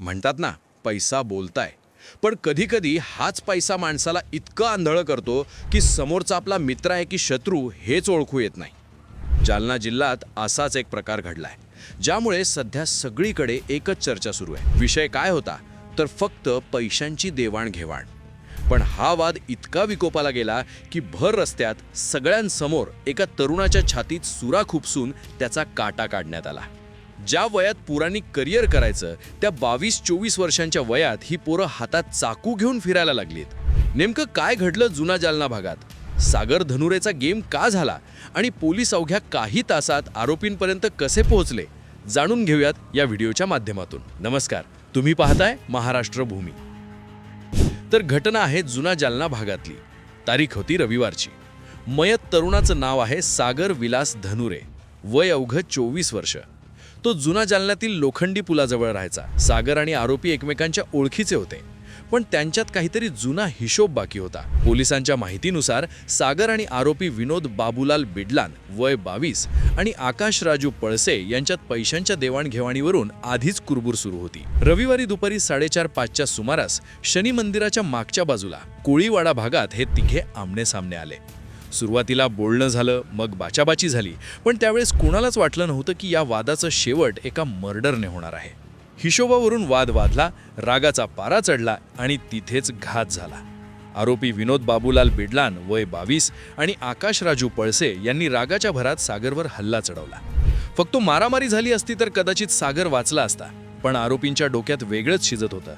म्हणतात ना पैसा बोलताय. पण कधीकधी हाच पैसा माणसाला इतकं आंधळं करतो की समोरचा आपला मित्र आहे की शत्रू हेच ओळखू येत नाही. जालना जिल्ह्यात असाच एक प्रकार घडलाय ज्यामुळे सध्या सगळीकडे एकच चर्चा सुरू आहे. विषय काय होता? तर फक्त पैशांची देवाणघेवाण. पण हा वाद इतका विकोपाला गेला की भर रस्त्यात सगळ्यांसमोर एका तरुणाच्या छातीत सुरा खुपसून त्याचा काटा काढण्यात आला. ज्या वयात पुरांनी करिअर करायचं त्या बावीस चोवीस वर्षांच्या वयात ही पोरं हातात चाकू घेऊन फिरायला लागलीत. नेमकं काय घडलं जुना जालना भागात? सागर धनुरेचा गेम का झाला? आणि पोलीस अवघ्या काही तासात आरोपींपर्यंत कसे पोहोचले? जाणून घेऊयात या व्हिडिओच्या माध्यमातून. नमस्कार. तुम्ही पाहताय महाराष्ट्र भूमी. तर घटना आहे जुना जालना भागातली. तारीख होती रविवारची. मयत तरुणाचं नाव आहे सागर विलास धनुरे. वय अवघं चोवीस वर्ष. तो जुना जालन्यातील लोखंडी पुलाजवळ राहायचा. सागर आणि आरोपी एकमेकांच्या ओळखीचे होते. पण त्यांच्यात काहीतरी जुना हिशोब बाकी होता. पोलिसांच्या माहितीनुसार सागर आणि आरोपी विनोद बाबूलाल बिडलान वय बावीस आणि आकाश राजू पळसे यांच्यात पैशांच्या देवाणघेवाणीवरून आधीच कुरबूर सुरू होती. रविवारी दुपारी साडेचार पाचच्या सुमारास शनी मंदिराच्या मागच्या बाजूला कोळीवाडा भागात हे तिघे आमने सामने आले. सुरुवातीला बोलणं झालं मग बाचाबाची झाली. पण त्यावेळेस कोणालाच वाटलं नव्हतं की या वादाचं शेवट एका मर्डरने होणार आहे. हिशोबावरून वाद वाढला रागाचा पारा चढला आणि तिथेच घात झाला. आरोपी विनोद बाबूलाल बिडलान वय बावीस आणि आकाश राजू पळसे यांनी रागाच्या भरात सागरवर हल्ला चढवला. फक्त मारामारी झाली असती तर कदाचित सागर वाचला असता पण आरोपींच्या डोक्यात वेगळंच शिजत होतं.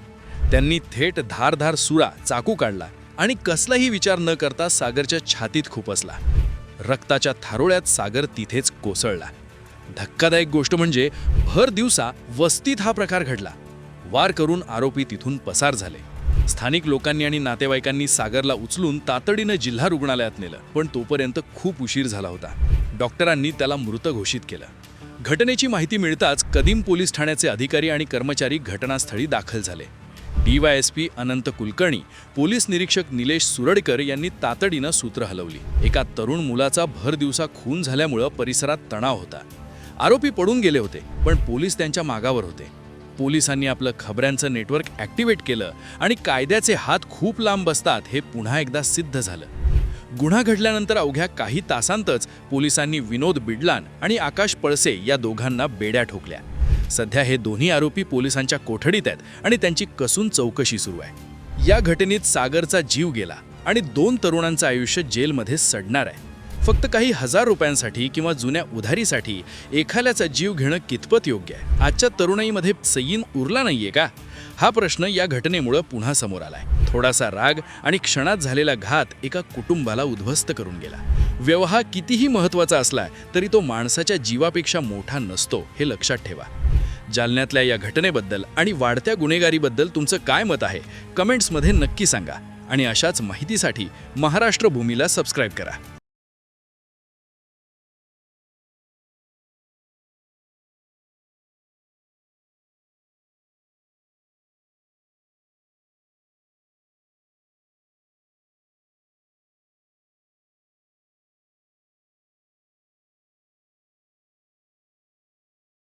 त्यांनी थेट धारधार सुरा चाकू काढला आणि कसलाही विचार न करता सागरच्या छातीत खुपसला रक्ताच्या थारोळ्यात सागर तिथेच कोसळला. धक्कादायक गोष्ट म्हणजे भर दिवसा वस्तीत हा प्रकार घडला. वार करून आरोपी तिथून पसार झाले. स्थानिक लोकांनी आणि नातेवाईकांनी सागरला उचलून तातडीनं जिल्हा रुग्णालयात नेलं पण तोपर्यंत खूप उशीर झाला होता. डॉक्टरांनी त्याला मृत घोषित केलं. घटनेची माहिती मिळताच कदीम पोलीस ठाण्याचे अधिकारी आणि कर्मचारी घटनास्थळी दाखल झाले. डीवायएसपी अनंत कुलकर्णी पोलीस निरीक्षक निलेश सुरडकर यांनी तातडीनं सूत्र हलवली. एका तरुण मुलाचा भर दिवसा खून झाल्यामुळं परिसरात तणाव होता. आरोपी पडून गेले होते पण पोलीस त्यांच्या मागावर होते. पोलिसांनी आपलं खबऱ्यांचं नेटवर्क ॲक्टिवेट केलं आणि कायद्याचे हात खूप लांब बसतात हे पुन्हा एकदा सिद्ध झालं. गुन्हा घडल्यानंतर अवघ्या काही तासांतच पोलिसांनी विनोद बिडलान आणि आकाश पळसे या दोघांना बेड्या ठोकल्या. सध्या हे दोन्ही आरोपी पोलिसांच्या कोठडीत आहेत आणि त्यांची कसून चौकशी सुरू आहे. या घटनेत सागरचा जीव गेला आणि दोन तरुणांचं आयुष्य जेलमध्ये सडणार आहे. फक्त काही हजार रुपयांसाठी किंवा जुन्या उधारीसाठी एखाद्याचा जीव घेणं कितपत योग्य आहे? आजच्या तरुणाईमध्ये सयीन उरला नाहीये का? हा प्रश्न या घटनेमुळं पुन्हा समोर आलाय. थोडासा राग आणि क्षणात झालेला घात एका कुटुंबाला उद्ध्वस्त करून गेला. व्यवहार कितीही महत्त्वाचा असला तरी तो माणसाच्या जीवापेक्षा मोठा नसतो हे लक्षात ठेवा. जालन्यातल्या या घटनेबद्दल आणि वाढत्या गुन्हेगारीबद्दल तुमचं काय मत आहे? कमेंट्समध्ये नक्की सांगा आणि अशाच माहितीसाठी महाराष्ट्र भूमीला सबस्क्राईब करा.